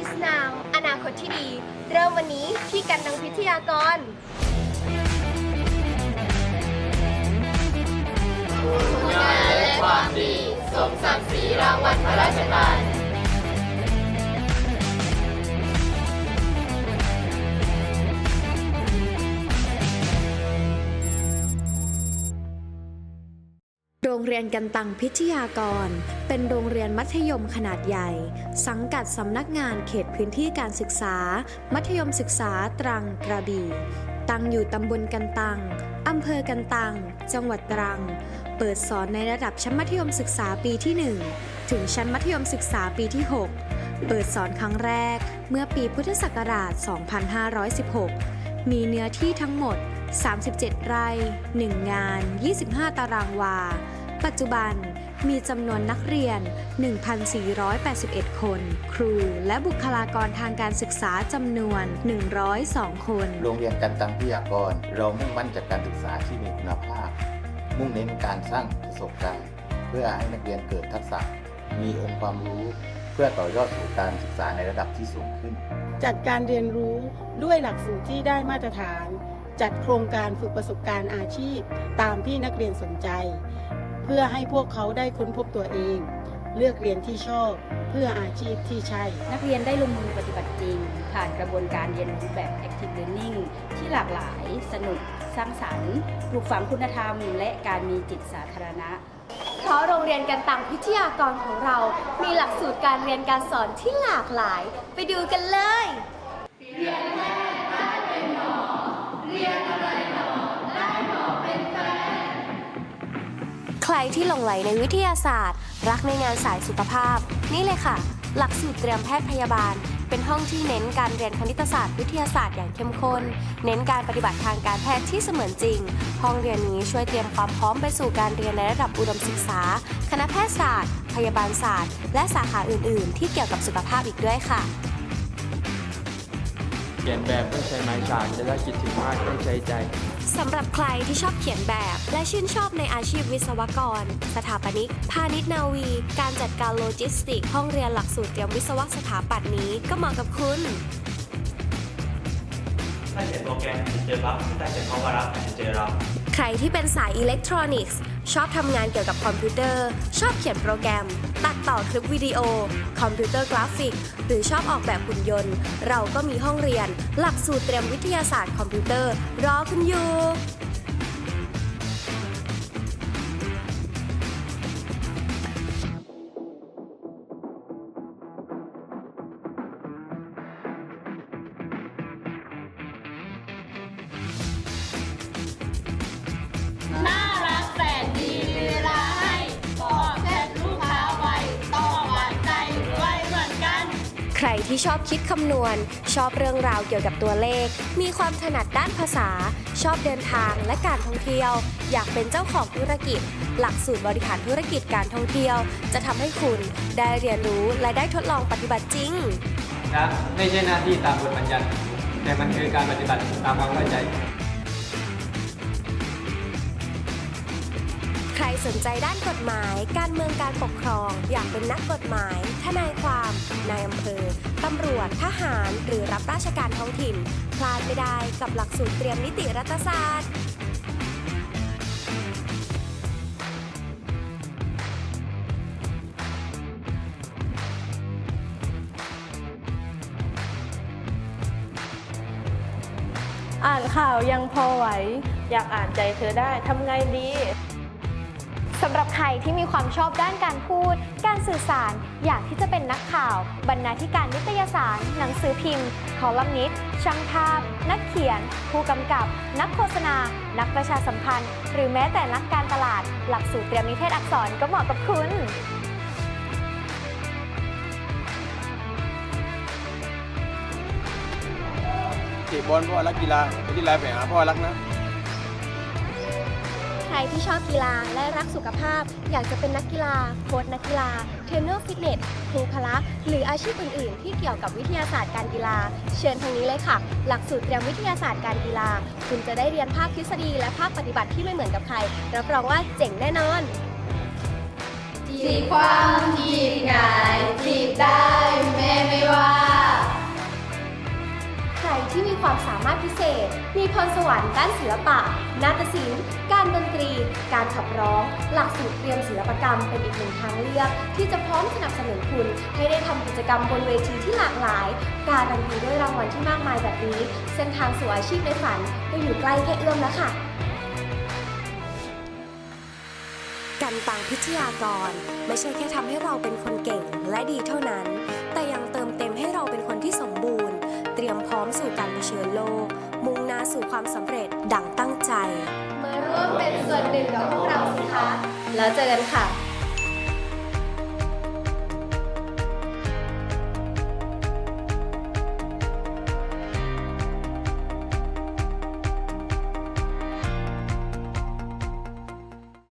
is now อนาคตที่ดี เริ่มวันนี้ที่กันดังพิทยากร คุณงานและความดี สมศักดิ์ศรีรางวัลพระราชทาน รงเรียนกันตังพิทยากร เป็นโรงเรียนมัธยมขนาดใหญ่ สังกัดสำนักงานเขตพื้นที่การศึกษา มัธยมศึกษาตรังกระบี่ตั้งอยู่ตำบลกันตังอำเภอกันตัง จังหวัดตรัง เปิดสอนในระดับชั้นมัธยมศึกษาปีที่ 1 ถึงชั้นมัธยมศึกษาปีที่ 6 เปิดสอนครั้งแรกเมื่อปีพุทธศักราช 2516 มีเนื้อที่ทั้งหมด 37 ไร่ 1 งาน 25 ตารางวา ปัจจุบันมีจำนวนนักเรียน 1,481 คน ครูและบุคลากรทางการศึกษาจำนวน 102 คน โรงเรียนกันตังพิทยากร เรามุ่งมั่นจากการศึกษาที่มีคุณภาพ มุ่งเน้นการสร้างประสบการณ์ เพื่อให้นักเรียนเกิดทักษะ มีองค์ความรู้ เพื่อต่อยอดสู่การศึกษาในระดับที่สูงขึ้น จัดการเรียนรู้ด้วยหลักสูตรที่ได้มาตรฐานจัดโครงการฝึกประสบการณ์อาชีพ ตามที่นักเรียนสนใจ เพื่อให้พวกเขาได้ค้นพบตัวเอง เลือกเรียนที่ชอบ เพื่ออาชีพที่ใช่ นักเรียนได้ลงมือปฏิบัติจริง ผ่านกระบวนการเรียนรู้แบบ active learning ที่หลากหลาย สนุก สร้างสรรค์ปลูกฝังคุณธรรม และการมีจิตสาธารณะ เพราะโรงเรียนกันตังพิทยากรของเรา มีหลักสูตรการเรียนการสอนที่หลากหลาย ไปดูกันเลยใคร ที่หลงไหลในวิทยาศาสตร์ รักในงานสายสุขภาพ นี่เลยค่ะ หลักสูตรเตรียมแพทย์พยาบาล เป็นห้องที่เน้นการเรียนคณิตศาสตร์วิทยาศาสตร์อย่างเข้มข้น เน้นการปฏิบัติทางการแพทย์ที่เสมือนจริง ห้องเรียนนี้ช่วยเตรียมความพร้อมไปสู่การเรียนในระดับอุดมศึกษา คณะแพทยศาสตร์ พยาบาลศาสตร์ และสาขาอื่น ๆ ที่เกี่ยวกับสุขภาพอีกด้วยค่ะเขียนแบบต้องใช้ไม้ฉากจะได้คิดถึงมากต้องใช้ใจ สำหรับใครที่ชอบเขียนแบบ และชื่นชอบในอาชีพวิศวกร สถาปนิก พาณิชนาวี การจัดการโลจิสติก ห้องเรียนหลักสูตรเตรียมวิศวะสถาปัตย์นี้ก็เหมาะกับคุณ ถ้าเขียนโปรแกรมเจอรับถ้าเขียนคำว่ารับเจอรับ ใครที่เป็นสายอิเล็กทรอนิกส์ ชอบทำงานเกี่ยวกับคอมพิวเตอร์ ชอบเขียนโปรแกรม ตัดต่อคลิปวิดีโอ คอมพิวเตอร์กราฟิก หรือชอบออกแบบหุ่นยนต์ เราก็มีห้องเรียน หลักสูตรเตรียมวิทยาศาสตร์คอมพิวเตอร์ รอคุณอยู่ ใครที่ชอบคิดคำนวณ ชอบเรื่องราวเกี่ยวกับตัวเลข มีความถนัดด้านภาษา ชอบเดินทางและการท่องเที่ยว อยากเป็นเจ้าของธุรกิจ หลักสูตรบริหารธุรกิจการท่องเที่ยว จะทำให้คุณได้เรียนรู้และได้ทดลองปฏิบัติจริง นะไม่ใช่หน้าที่ตามบทบัญญัติ แต่มันคือการปฏิบัติตามความเข้าใจ ใครสนใจด้านกฎหมาย การเมืองการปกคร อยากเป็นนักกฎหมาย ทนายความนายอำเภอ ตำรวจ ทหาร หรือรับราชการท้องถิ่น พลาดไม่ได้กับหลักสูตรเตรียมนิติรัฐศาสตร์อ่านข่าวยังพอไหว อยากอ่านใจเธอได้ทำไงดี สำหรับใครที่มีความชอบด้านการพูด การสื่อสาร อยากที่จะเป็นนักข่าว บรรณาธิการนิตยสาร หนังสือพิมพ์ คอลัมนิสต์ ช่างภาพ นักเขียน ผู้กำกับ นักโฆษณา นักประชาสัมพันธ์ หรือแม้แต่นักการตลาด หลักสูตรเตรียมนิเทศอักษรก็เหมาะกับคุณเตะบอลเพราะว่ารักกีฬาไปที่ไรไปหาเพราะว่ารักนะ ที่ชอบกีฬาและรักสุขภาพ อยากจะเป็นนักกีฬา โค้ชนักกีฬา เทรนเนอร์ฟิตเนส ครูพละ หรืออาชีพอื่น ๆ ที่เกี่ยวกับวิทยาศาสตร์การกีฬา เชิญทางนี้เลยค่ะ หลักสูตรเตรียมวิทยาศาสตร์การกีฬา คุณจะได้เรียนภาคทฤษฎีและภาคปฏิบัติที่ไม่เหมือนกับใคร รับรองว่าเจ๋งแน่นอนจีบความจีบง่ายจีบได้ ความสามารถพิเศษ มีพรสวรรค์ด้านศิลปะ นาฏศิลป์ การดนตรี การขับร้อง หลักสูตรเตรียมศิลปกรรมเป็นอีกหนึ่งทางเลือก ที่จะพร้อมสนับสนุนคุณ ให้ได้ทำกิจกรรมบนเวทีที่หลากหลาย การันตีด้วยรางวัลที่มากมายแบบนี้ เส้นทางสู่อาชีพในฝันก็อยู่ใกล้แค่เอื้อมแล้วค่ะกันตังพิทยากร ไม่ใช่แค่ทำให้เราเป็นคนเก่งและดีเท่านั้น แต่ยังเติมเต็มให้เราเป็นคนที่สมบูรณ์ เตรียมพร้อมสู่การ สู่ความสำเร็จดังตั้งใจ มาร่วมเป็นส่วนหนึ่งกับพวกเราสิคะ แล้วเจอกันค่ะ